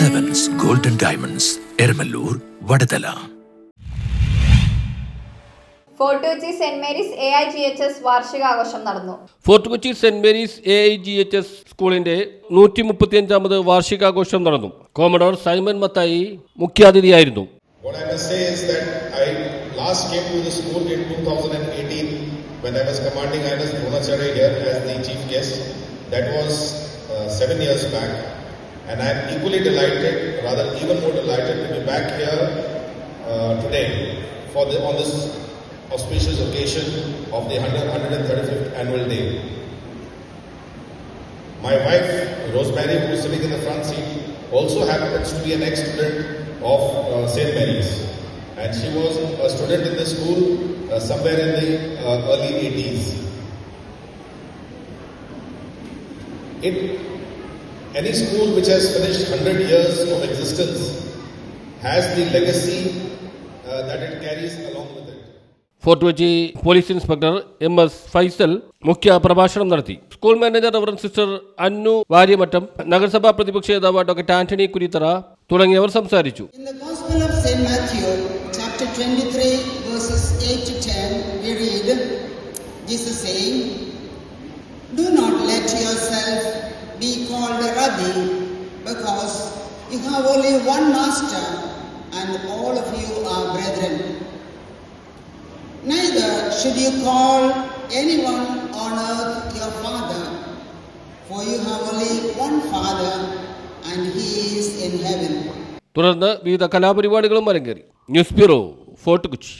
Diamonds Eramallur Vadathala fort Kochi saint Mary's A I G H S വാർഷികാഘോഷം നടന്നു fort Kochi saint Mary's A I G H S സ്കൂളിന്റെ നൂറ്റി മുപ്പത്തിയഞ്ചാമത് വാർഷികാഘോഷം നടന്നു commodore Simon Mathai മുഖ്യാതിഥിയായിരുന്നു What I must say is that I last came to the school in 2018 when I was commanding INS Dronacharya here as the chief guest. That was uh, seven years back. And I am equally delighted, rather even more delighted to be back here uh, today for the, on this auspicious occasion of the 135th annual day. My wife, Rosemary, who is sitting in the front seat, also happens to be an ex-student of uh, St. Mary's. And she was a student in the school uh, somewhere in the uh, early 80s. It, any school which has finished 100 years of existence has the legacy uh, that it carries along with it. Fort Kochi police inspector M S Faisal മുഖ്യ പ്രഭാഷണം നടത്തി. School manager reverend sister അന്നു വാര്യമറ്റം നഗരസഭാ പ്രതിപക്ഷ നേതാവ് doctor Antony Kurithara തുടങ്ങിയവർ സംസാരിച്ചു. Rabbi, because you have only one master, and all of you are brethren. Neither should you call anyone on earth your father, for you have only one father, and he is in heaven. തുടർന്ന് വിവിധ കലാപരിപാടികളും അരങ്ങേറി news bureau fort Kochi